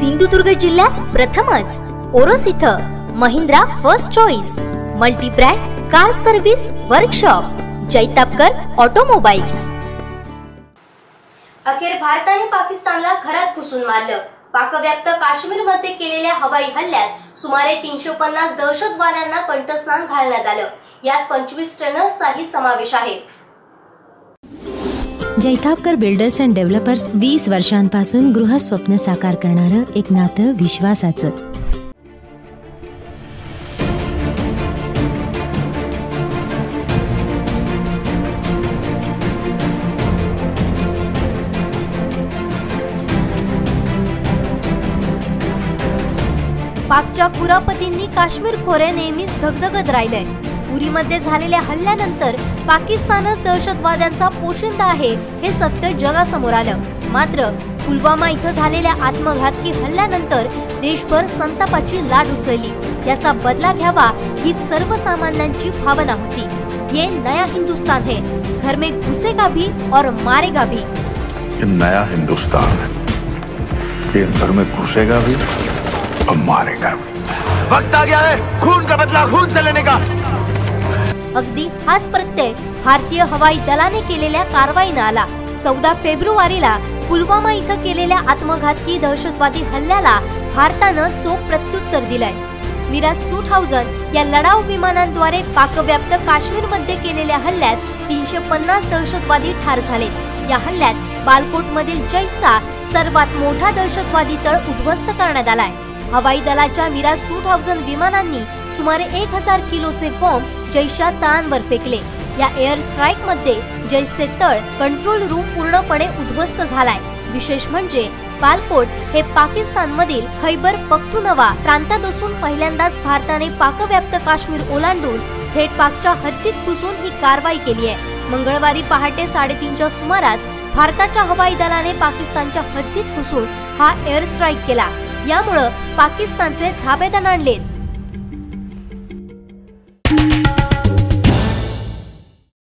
सिंधुदुर्ग जिल्ह्यात प्रथमच. ओरोस इथं Mahindra first choice multibrand car service workshop Jaitapkar automobiles अखेर भारताने पाकिस्तानला घरात घुसून मारलं. पाकव्याप्त काश्मीरमध्ये केलेल्या हवाई हल्ल्यात सुमारे तीनशे पन्नास दहशतवाद्यांना कंठस्नान घालण्यात आलं. यात पंचवीस ट्रेनर्सचाही समावेश आहे. जैतापकर बिल्डर्स अँड डेव्हलपर्स वीस वर्षांपासून गृहस्वप्न साकार करणारं एक नातं विश्वासाचं. पाकच्या कुरापतींनी काश्मीर खोरे नेहमीच धगधगत राहिलंय. उरीमध्ये झालेल्या हल्ल्यानंतर पाकिस्तानच दहशतवाद्यांचा पोशिंदा आहे हे सत्य जगासमोर आलं. मात्र पुलवामा इथं झालेल्या आत्मघातकी हल्ल्यानंतर देशभर संतापाची लाट उसळली. याचा बदला घ्यावा ही सर्वसामान्यांची भावना होती. ये नया हिंदुस्तान है. घर में घुसेगा भी और मारेगा भी. ये नया हिंदुस्तान है. ये घर में घुसेगा भी और मारेगा भी. वक्त आ गया है खून का बदला खून से लेने का। अगदी हाच प्रत्यय भारतीय हवाई दलाने केलेल्या कारवाईनं आला. चौदा फेब्रुवारीला पुलवामा इथं केलेल्या आत्मघातकी दहशतवादी हल्ल्याला भारतानं चोख प्रत्युत्तर दिलंय. मिराज टू थाउजंड या लढाऊ विमानांद्वारे पाकव्याप्त काश्मीरमध्ये केलेल्या हल्ल्यात तीनशे पन्नास दहशतवादी ठार झाले. या हल्ल्यात बालकोट मधील जैसचा सर्वात मोठा दहशतवादी तळ उद्ध्वस्त करण्यात आलाय. हवाई दलाच्या मिराज टू थाउजंड विमानांनी सुमारे एक हजार किलोचे बॉम्ब जैशा तळांवर फेकले. या एअर स्ट्राईकमध्ये जैसचे तळ कंट्रोल रूम पूर्णपणे उद्ध्वस्त झालाय. विशेष म्हणजे पालकोट हे पाकिस्तान मधील खैबर पख्तुनवा प्रांतात असून पहिल्यांदाच भारताने पाकव्याप्त काश्मीर ओलांडून थेट पाकच्या हद्दीत घुसून ही कारवाई केली आहे. मंगळवारी पहाटे साडेतीनच्या सुमारास भारताच्या हवाई दलाने पाकिस्तानच्या हद्दीत घुसून हा एअर स्ट्राईक केला. यामुळं पाकिस्तानचे धाबेदान आणलेत.